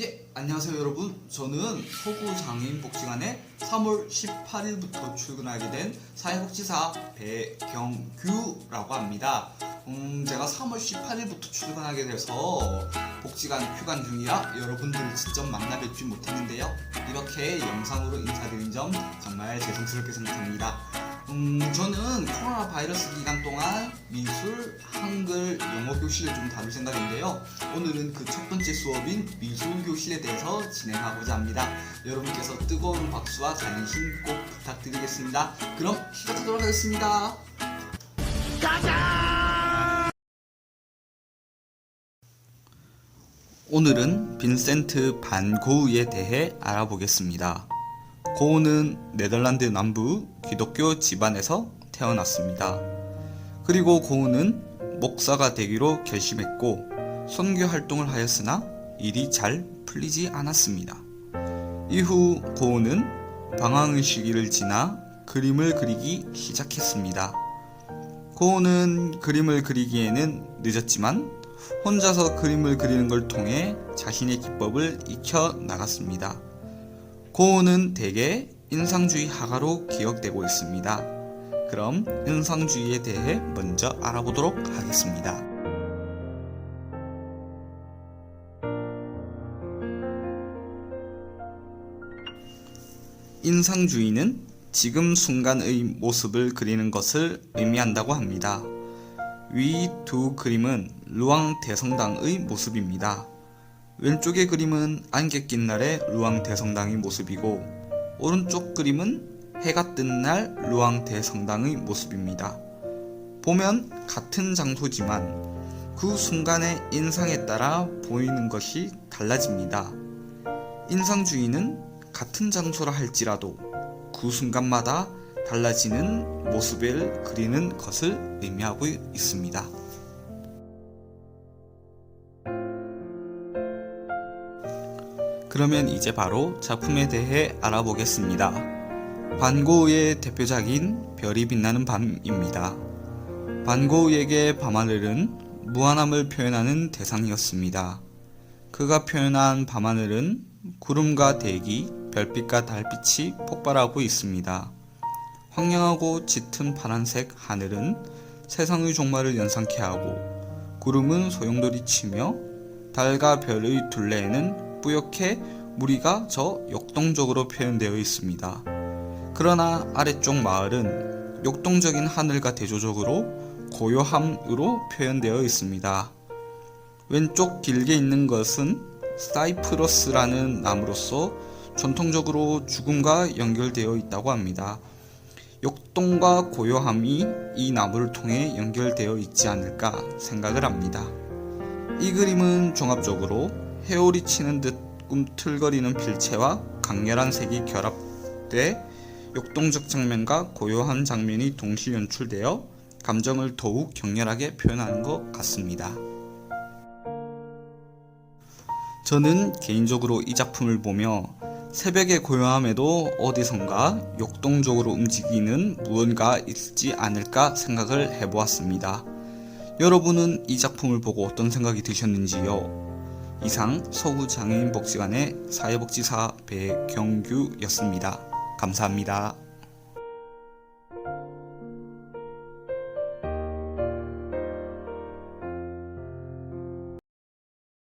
예, 안녕하세요 여러분. 저는 서구 장애인 복지관에 3월 18일부터 출근하게 된 사회복지사 배경규라고 합니다. 음, 제가 3월 18일부터 출근하게 돼서 복지관 휴관 중이라 여러분들을 직접 만나 뵙지 못했는데요. 이렇게 영상으로 인사드린 점 정말 죄송스럽게 생각합니다. 음, 저는 코로나 바이러스 기간 동안 미술, 한글, 영어 교실을 좀 다룰 생각인데요. 오늘은 그 첫 번째 수업인 미술 교실에 대해서 진행하고자 합니다. 여러분께서 뜨거운 박수와 관심 꼭 부탁드리겠습니다. 그럼 시작하도록 하겠습니다. 오늘은 빈센트 반 고흐에 대해 알아보겠습니다. 고흐는 네덜란드 남부 기독교 집안에서 태어났습니다. 그리고 고흐는 목사가 되기로 결심했고 선교 활동을 하였으나 일이 잘 풀리지 않았습니다. 이후 고흐는 방황의 시기를 지나 그림을 그리기 시작했습니다. 고흐는 그림을 그리기에는 늦었지만 혼자서 그림을 그리는 걸 통해 자신의 기법을 익혀 나갔습니다. 고흐는 대개 인상주의 화가로 기억되고 있습니다. 그럼 인상주의에 대해 먼저 알아보도록 하겠습니다. 인상주의는 지금 순간의 모습을 그리는 것을 의미한다고 합니다. 위 두 그림은 루앙 대성당의 모습입니다. 왼쪽의 그림은 안개 낀 날의 루앙 대성당의 모습이고 오른쪽 그림은 해가 뜬 날 루앙 대성당의 모습입니다. 보면 같은 장소지만 그 순간의 인상에 따라 보이는 것이 달라집니다. 인상주의는 같은 장소라 할지라도 그 순간마다 달라지는 모습을 그리는 것을 의미하고 있습니다. 그러면 이제 바로 작품에 대해 알아보겠습니다. 반고흐의 대표작인 별이 빛나는 밤입니다. 반고흐에게 밤하늘은 무한함을 표현하는 대상이었습니다. 그가 표현한 밤하늘은 구름과 대기, 별빛과 달빛이 폭발하고 있습니다. 황량하고 짙은 파란색 하늘은 세상의 종말을 연상케 하고 구름은 소용돌이 치며 달과 별의 둘레에는 뿌옇게 무리가 저 역동적으로 표현되어 있습니다. 그러나 아래쪽 마을은 역동적인 하늘과 대조적으로 고요함으로 표현되어 있습니다. 왼쪽 길게 있는 것은 사이프러스라는 나무로서 전통적으로 죽음과 연결되어 있다고 합니다. 역동과 고요함이 이 나무를 통해 연결되어 있지 않을까 생각을 합니다. 이 그림은 종합적으로 해오리 치는 듯 꿈틀거리는 필체와 강렬한 색이 결합돼 역동적 장면과 고요한 장면이 동시 연출되어 감정을 더욱 격렬하게 표현하는 것 같습니다. 저는 개인적으로 이 작품을 보며 새벽의 고요함에도 어디선가 역동적으로 움직이는 무언가 있지 않을까 생각을 해보았습니다. 여러분은 이 작품을 보고 어떤 생각이 드셨는지요? 이상 서구장애인 복지관의 사회복지사 배경규였습니다. 감사합니다.